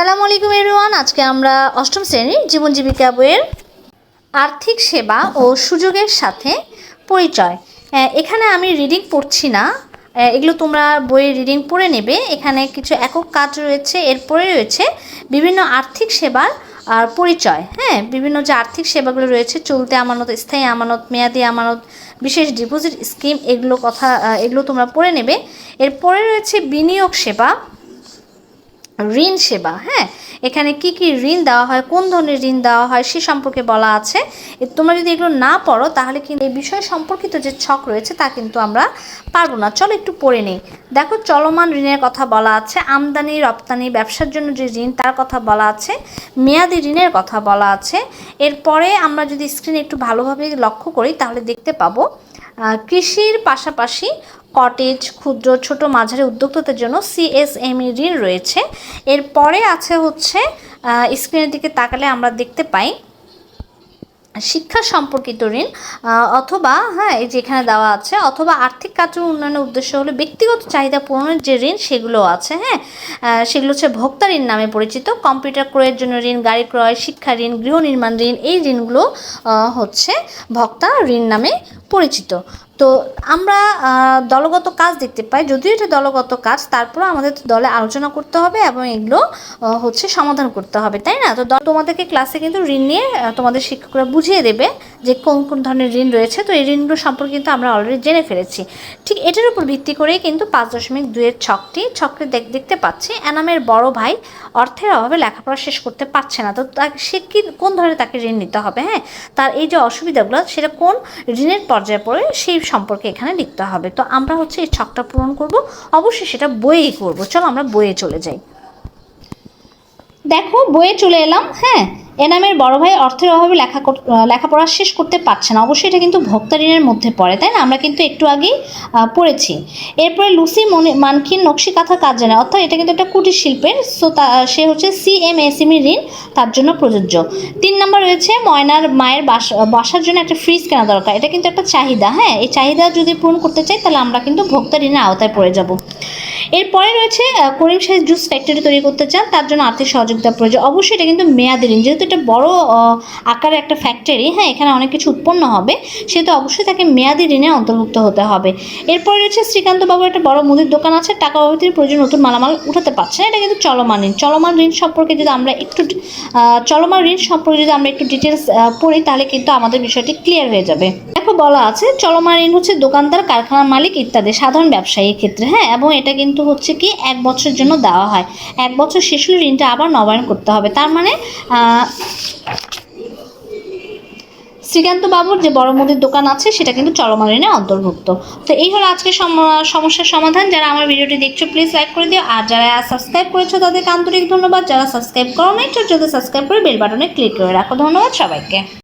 আসসালামু আলাইকুম এরওয়ান আজকে আমরা অষ্টম শ্রেণির জীবন জীবিকা বইয়ের আর্থিক সেবা ও সুযোগের সাথে পরিচয়। এখানে আমি রিডিং পড়ছি না। এগুলো তোমরা বইয়ের রিডিং পড়ে নেবে। এখানে কিছু একক কাজ রয়েছে। এরপরে রয়েছে বিভিন্ন আর্থিক সেবার, আর পরিচয়। হ্যাঁ বিভিন্ন যে আর্থিক সেবাগুলো রয়েছে, চলতে আমানত, স্থায়ী আমানত, মেয়াদি আমানত, বিশেষ ডিপোজিট স্কিম এগুলো কথা এগুলো তোমরা পড়ে নেবে। এরপরে রয়েছে বিনিয়োগ সেবা। ঋণ সেবা হ্যাঁ? এখানে কি কি ঋণ দেওয়া হয়, কোন ধরনের ঋণ দেওয়া হয়, সে সম্পর্কে বলা আছে। তোমরা যদি এগুলো না পড়ো, তাহলে কিন্তু এই বিষয় সম্পর্কিত যে ছক রয়েছে, তা কিন্তু আমরা পারব না। চলো একটু পড়ে নেই। দেখো, চলমান ঋণের কথা বলা আছে, আমদানি, রপ্তানি, ব্যবসার জন্য যে ঋণ, তার কথা বলা আছে, মেয়াদি ঋণের কথা বলা আছে। এরপরে আমরা যদি স্ক্রিনে একটু ভালোভাবে লক্ষ্য করি, তাহলে দেখতে পাবো কৃষির পাশাপাশি কটেজ, ক্ষুদ্র, ছোট মাঝারি উদ্যোক্তাদের জন্য সিএসএমই ঋণ রয়েছে। এরপরে আছে হচ্ছে স্ক্রিনের দিকে তাকালে আমরা দেখতে পাই, শিক্ষা সম্পর্কিত ঋণ অথবা হ্যাঁ এই যেখানে দেওয়া আছে, অথবা আর্থিক কার্য উন্নয়নের উদ্দেশ্য হলো ব্যক্তিগত চাহিদা পূরণের যে ঋণ সেগুলো আছে হ্যাঁ সেগুলো হচ্ছে ভোক্তা ঋণ নামে পরিচিত, কম্পিউটার ক্রয়ের জন্য ঋণ, গাড়ি ক্রয়, শিক্ষা ঋণ, গৃহ নির্মাণ ঋণ, এই ঋণগুলো হচ্ছে ভোক্তা ঋণ নামে পরিচিত। তো আমরা দলগত কাজ দেখতে পাই, যদিও এটা দলগত কাজ তারপরে আমাদের দলে আলোচনা করতে হবে এবং এগুলো হচ্ছে সমাধান করতে হবে, তাই না? তো তোমাদেরকে ক্লাসে কিন্তু ঋণ নিয়ে তোমাদের শিক্ষকরা বুঝিয়ে দেবে। যে কোন কোন ধরনের ঋণ রয়েছে, তো এই ঋণগুলো সম্পর্কে কিন্তু আমরা অলরেডি জেনে ফেলেছি। ঠিক এটার উপর ভিত্তি করেই কিন্তু পাঁচ দশমিক দুইয়ের ছকটি ছকটি দেখতে পাচ্ছি। এনামের বড় ভাই অর্থের অভাবে লেখাপড়া শেষ করতে পারছে না। তো সে কি, কোন ধরনের তাকে ঋণ নিতে হবে হ্যাঁ? তার এই যে অসুবিধাগুলো, সেটা কোন ঋণের পর্যায়ে পড়ে সেই সম্পর্কে এখানে লিখতে হবে। তো আমরা হচ্ছে এই ছকটা পূরণ করব, অবশ্যই সেটা বইয়েই করব। চলো আমরা বইয়ে চলে যাই। দেখো, বইয়ে চলে এলাম হ্যাঁ? এনামের বড় ভাই অর্থের অভাবে লেখা লেখাপড়া শেষ করতে পারছে না। অবশ্যই এটা কিন্তু ভোক্তা ঋণের মধ্যে পড়ে, তাই না? আমরা কিন্তু একটু আগেই পড়েছি। এরপরে লুসি মনে মানকিন নকশি কাঁথা কাজ জানে, অর্থাৎ এটা কিন্তু একটা কুটির শিল্পের, সো তা, সে হচ্ছে সি এম এস সিএমএসএমই ঋণ তার জন্য প্রযোজ্য। তিন নম্বর রয়েছে ময়নার মায়ের বাসা বাসার জন্য একটা ফ্রিজ কেনা দরকার। এটা কিন্তু একটা চাহিদা হ্যাঁ? এই চাহিদা যদি পূরণ করতে চাই, তাহলে আমরা কিন্তু ভোক্তা ঋণের আওতায় পড়ে যাব। এরপরে রয়েছে করিম সাহেব জুস ফ্যাক্টরি তৈরি করতে চান, তার জন্য আর্থিক সহযোগিতা প্রয়োজন। অবশ্যই এটা কিন্তু মেয়াদি ঋণ, যেহেতু এটা বড় আহ, আকারের একটা ফ্যাক্টরি হ্যাঁ এখানে অনেক কিছু উৎপন্ন হবে সেহেতু অবশ্যই তাকে মেয়াদি ঋণে অন্তর্ভুক্ত হতে হবে। এরপরে রয়েছে শ্রীকান্ত বাবুর একটা বড় মুদির দোকান আছে টাকা বাবতির প্রয়োজন নতুন মালামাল উঠাতে পারছে না এটা কিন্তু চলমান ঋণ। চলমান ঋণ সম্পর্কে যদি আমরা একটু চলমান ঋণ সম্পর্কে যদি আমরা একটু ডিটেলস পড়ি তাহলে কিন্তু আমাদের বিষয়টি ক্লিয়ার হয়ে যাবে। দেখো বলা আছে চলমান ঋণ হচ্ছে দোকানদার কারখানার মালিক ইত্যাদি সাধারণ ব্যবসায়ীর ক্ষেত্রে হ্যাঁ এবং এটা কিন্তু হচ্ছে কি এক বছরের জন্য দেওয়া হয়। এক বছর শেষ হলে ঋণটা আবার নবায়ন করতে হবে। তার মানে শ্রীকান্ত বাবুর যে বড় মুদির দোকান আছে, সেটা কিন্তু চলমান অন্তর্ভুক্ত। তো এই হলো আজকে সম- সমস্যার সমাধান। যারা আমার ভিডিওটি দেখছ প্লিজ লাইক করে দিও। আর যারা সাবস্ক্রাইব করেছ, তাদেরকে আন্তরিক ধন্যবাদ। যারা সাবস্ক্রাইব করো নাই যদি সাবস্ক্রাইব করে বেল বাটনে ক্লিক করে রাখো। ধন্যবাদ সবাইকে।